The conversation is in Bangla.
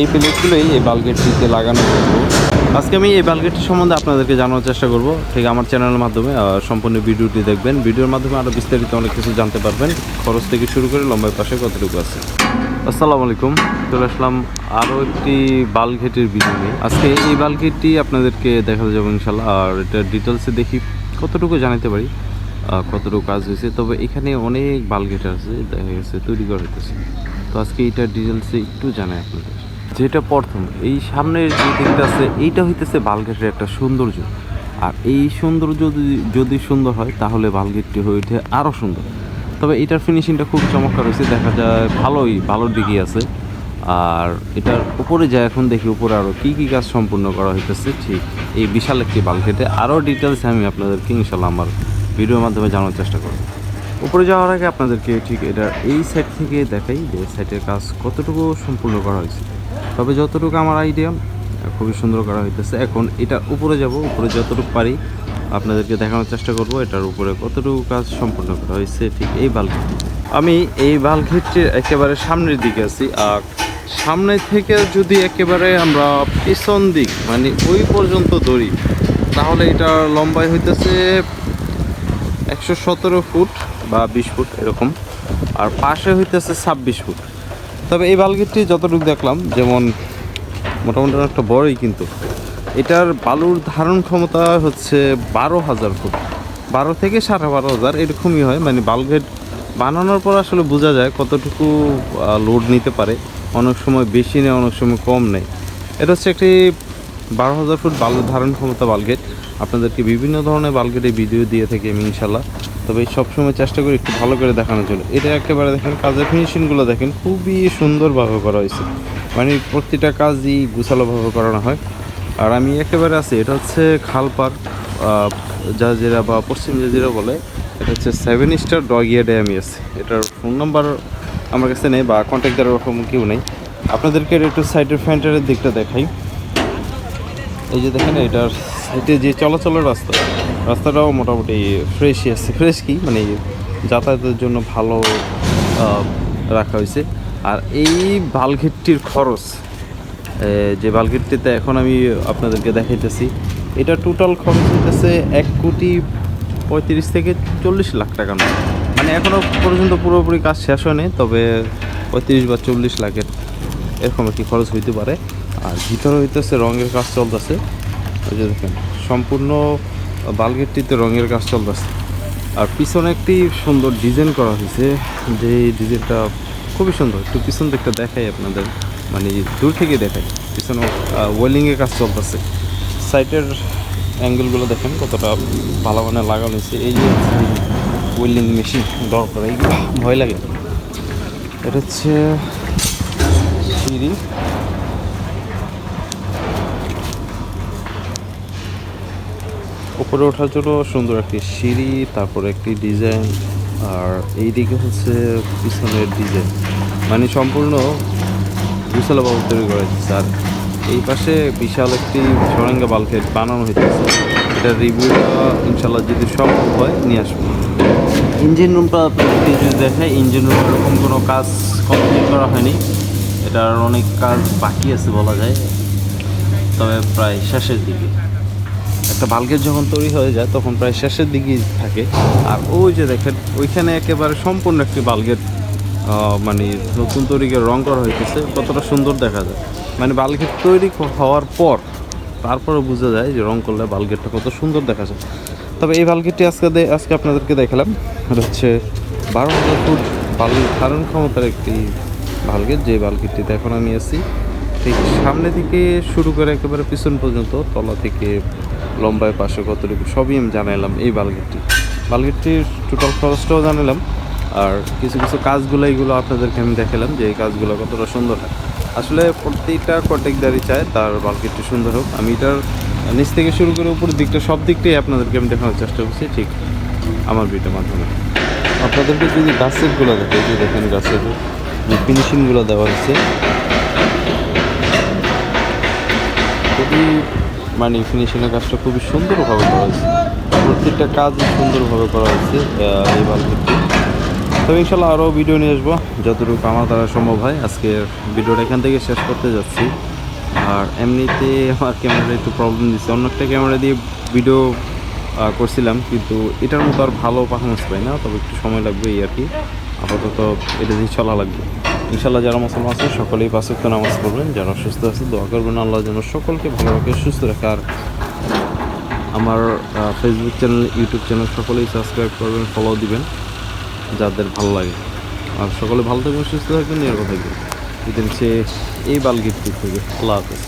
এই প্লেটগুলোই এই বালগেটটিতে লাগানো আজকে আমি এই বালগেটটি সম্বন্ধে আপনাদেরকে জানার চেষ্টা করব। ঠিক আমার চ্যানেলের মাধ্যমে সম্পূর্ণ ভিডিওটি দেখবেন। ভিডিওর মাধ্যমে আরও বিস্তারিত অনেক কিছু জানতে পারবেন। খরচ থেকে শুরু করে লম্বাই পাশে কতটুকু আছে। আসসালামু আলাইকুম। চলে আসলাম আরও একটি বালঘেটের ভিডিও নিয়ে। আজকে এই বালঘেটটি আপনাদেরকে দেখা যাবে ইনশাল্লাহ আর এটা ডিটেলসে দেখি কতটুকু জানাতে পারি কতটুকু কাজ হয়েছে। তবে এখানে অনেক বালঘেট আছে, দেখা গেছে তৈরি করা হইতেছে। তো আজকে এইটা ডিটেলসে একটু জানাই আপনাদের। যেটা প্রথম, এই সামনের যে দিকটা আছে, এইটা হইতেছে বালগেটের একটা সৌন্দর্য। আর এই সৌন্দর্য যদি যদি সুন্দর হয়, তাহলে বালগেটটি হয়ে ওঠে আরও সুন্দর। তবে এটার ফিনিশিংটা খুব চমৎকার হয়েছে, দেখা যায় ভালোই, ভালোর দিকেই আছে। আর এটার উপরে যা এখন দেখি, উপরে আরও কী কী কাজ সম্পূর্ণ করা হইতেছে, ঠিক এই বিশাল একটি বালগেটে। আরও ডিটেলস আমি আপনাদেরকে ইনশাল্লাহ আমার ভিডিওর মাধ্যমে জানার চেষ্টা করব। উপরে যাওয়ার আগে আপনাদেরকে ঠিক এটা এই সাইড থেকে দেখাই যে সাইডের কাজ কতটুকু সম্পূর্ণ করা হয়েছে। তবে যতটুকু আমার আইডিয়া খুবই সুন্দর করা হইতেছে। এখন এটা উপরে যাব, উপরে যতটুকু পারি আপনাদেরকে দেখানোর চেষ্টা করব এটার উপরে কতটুকু কাজ সম্পূর্ণ করা হয়েছে ঠিক এই বালঘেট আমি এই বালঘেটটির একেবারে সামনের দিকে আছি, আর সামনে থেকে যদি একেবারে আমরা পিছন দিক মানে ওই পর্যন্ত দৌড়ি, তাহলে এটা লম্বাই হইতেছে একশো সতেরো ফুট বা বিশ ফুট এরকম, আর পাশে হইতেছে ছাব্বিশ ফুট। তবে এই বালগেটটি যতটুকু দেখলাম, যেমন মোটামুটি একটা বড়ই কিন্তু, এটার বালুর ধারণ ক্ষমতা হচ্ছে বারো হাজার ফুট। বারো থেকে সাড়ে বারো হাজার এরকমই হয় মানে বালগেট বানানোর পর আসলে বোঝা যায় কতটুকু লোড নিতে পারে। অনেক সময় বেশি নেয়, অনেক সময় কম নেয়। এটা হচ্ছে একটি বারো হাজার ফুট বালুর ধারণ ক্ষমতা বালগেট আপনাদেরকে বিভিন্ন ধরনের বালগেটের ভিডিও দিয়ে থাকি আমি, ইনশাল্লাহ। তবে সবসময় চেষ্টা করি একটু ভালো করে দেখানোর জন্য। এটা একেবারে দেখেন, কাজের ফিনিশিংগুলো দেখেন, খুবই সুন্দরভাবে করা হয়েছে। মানে প্রতিটা কাজই গুছালোভাবে করানো হয়। আর আমি একেবারে আছি, এটা হচ্ছে খালপার জাজিরা বা পশ্চিম জাজিরা বলে, এটা হচ্ছে সেভেন স্টার ডগিয়াডে আমি আছি। এটার ফোন নাম্বার আমার কাছে নেই বা কন্ট্যাক্ট দেওয়ার ওরকম কেউ নেই। আপনাদেরকে একটু সাইডের ফ্যান্টারের দিকটা দেখাই। এই যে দেখেন, এটার সাইডে যে চলাচলের রাস্তা রাস্তাটাও মোটামুটি ফ্রেশই আছে। ফ্রেশ কি? মানে যাতায়াতের জন্য ভালো রাখা হয়েছে। আর এই বালঘেটটির খরচ যে বালঘেটটিতে এখন আমি আপনাদেরকে দেখাইতেছি, এটা টোটাল খরচ হইতেছে এক কোটি পঁয়ত্রিশ থেকে চল্লিশ লাখ টাকা মতো। মানে এখনও পর্যন্ত পুরোপুরি কাজ শেষ হয়নি, তবে পঁয়ত্রিশ বা চল্লিশ লাখের এরকম একটি খরচ হইতে পারে। আর ভিতরে হইতেছে রঙের কাজ চলতেছে। ওই যে দেখেন, সম্পূর্ণ বালগেটটিতে রঙের কাজ চলতেছে। আর পিছনে একটি সুন্দর ডিজাইন করা হয়েছে, যে ডিজাইনটা খুবই সুন্দর। একটু পিছন দিকটা দেখাই আপনাদের মানে দূর থেকে দেখাই। পিছনে ওয়েলিংয়ের কাজ চলতেছে। সাইডের অ্যাঙ্গেলগুলো দেখেন, কতটা ভালো মানে লাগানো হয়েছে। এই যে ওয়েল্ডিং মেশিন দরকার ভয় লাগে। এটা হচ্ছে সিঁড়ি। উপরে ওঠার জন্য সুন্দর একটি সিঁড়ি, তারপরে একটি ডিজাইন, আর এই দিকে হচ্ছে পিছনের ডিজাইন। মানে সম্পূর্ণ বিশালভাবে তৈরি করা হয়েছে, আর এই পাশে বিশাল একটি সরেঙ্গা বালকেট বানানো হয়েছে। এটা রিভিউটা ইনশাল্লাহ যদি সম্ভব হয়, নিয়ে আসব। ইঞ্জিন রুমটা যদি দেখায় ইঞ্জিন রুম এরকম কোনো কাজ কমপ্লিট করা হয়নি। এটার অনেক কাজ বাকি আছে বলা যায়, তবে প্রায় শেষের দিকে। একটা বালগেট যখন তৈরি হয়ে যায়, তখন প্রায় শেষের দিকেই থাকে। আর ওই যে দেখেন, ওইখানে একেবারে সম্পূর্ণ একটি বালগেট মানে নতুন তৈরিকে রং করা হইতেছে, কতটা সুন্দর দেখা যায়। মানে বালগেট তৈরি হওয়ার পর তারপরে বোঝা যায় যে রং করলে বালগেটটা কত সুন্দর দেখা যায়। তবে এই বালগেটটি আজকে আজকে আপনাদেরকে দেখালাম। এটা হচ্ছে বারো হাজার ফুট বাল ধারণ ক্ষমতার একটি বালগেট যে বালগেটটিতে এখন আমি আছি ঠিক সামনে থেকে শুরু করে একেবারে পিছন পর্যন্ত, তলা থেকে লম্বায় পাশে কতটুকু, সবই আমি জানাইলাম এই বালগেটটি। বালগেটটির টোটাল খরচটাও জানালাম আর কিছু কিছু কাজগুলো এইগুলো আপনাদেরকে আমি দেখালাম যে এই কাজগুলো কতটা সুন্দর হয়। আসলে প্রত্যেকটা কন্ট্যাক্টদারি চায় তার বালগেটটি সুন্দর হোক। আমি এটার নিচ থেকে শুরু করে উপরের দিকটা, সব দিকটাই আপনাদেরকে আমি দেখানোর চেষ্টা করছি, ঠিক আমার ভিডিওর মাধ্যমে। আপনাদেরকে যদি গাছেরগুলো দেখে যে দেখেন গাছের যে ফিনিশিংগুলো দেওয়া হয়েছে। খুবই মানে ফিনিশিংয়ের কাজটা খুবই সুন্দরভাবে করা হয়েছে। প্রত্যেকটা কাজই সুন্দরভাবে করা হয়েছে এই বালতিটি তো ইনশাল্লাহ আরও ভিডিও নিয়ে আসব, যতটুকু আমার দ্বারা সম্ভব হয়। আজকের ভিডিওটা এখান থেকে শেষ করতে যাচ্ছি। আর এমনিতে আমার ক্যামেরা একটু প্রবলেম দিচ্ছে। অন্য একটা ক্যামেরা দিয়ে ভিডিও করছিলাম, কিন্তু এটার মতো আর ভালো পারফরমেন্স পাই না। তবে একটু সময় লাগবে এই আর কি। আপাতত এটা দিয়ে চলা লাগবে। ইনশাল্লাহ যারা মুসলমান আছে, সকলেই পাঁচক্ত নামাজ পড়বেন। যারা সুস্থ আছে, দোয়া করবেন। আল্লাহ যেন সকলকে ভালো রাখে, সুস্থ রাখে। আর আমার ফেসবুক চ্যানেল ইউটিউব চ্যানেল সকলেই সাবস্ক্রাইব করবেন ফলো দিবেন, যাদের ভালো লাগে। আর সকলে ভালো থাকবেন, সুস্থ থাকবেন, নিরাপদ থাকবেন। এদের সে এই বালগির থেকে। আল্লাহ হাফেজ।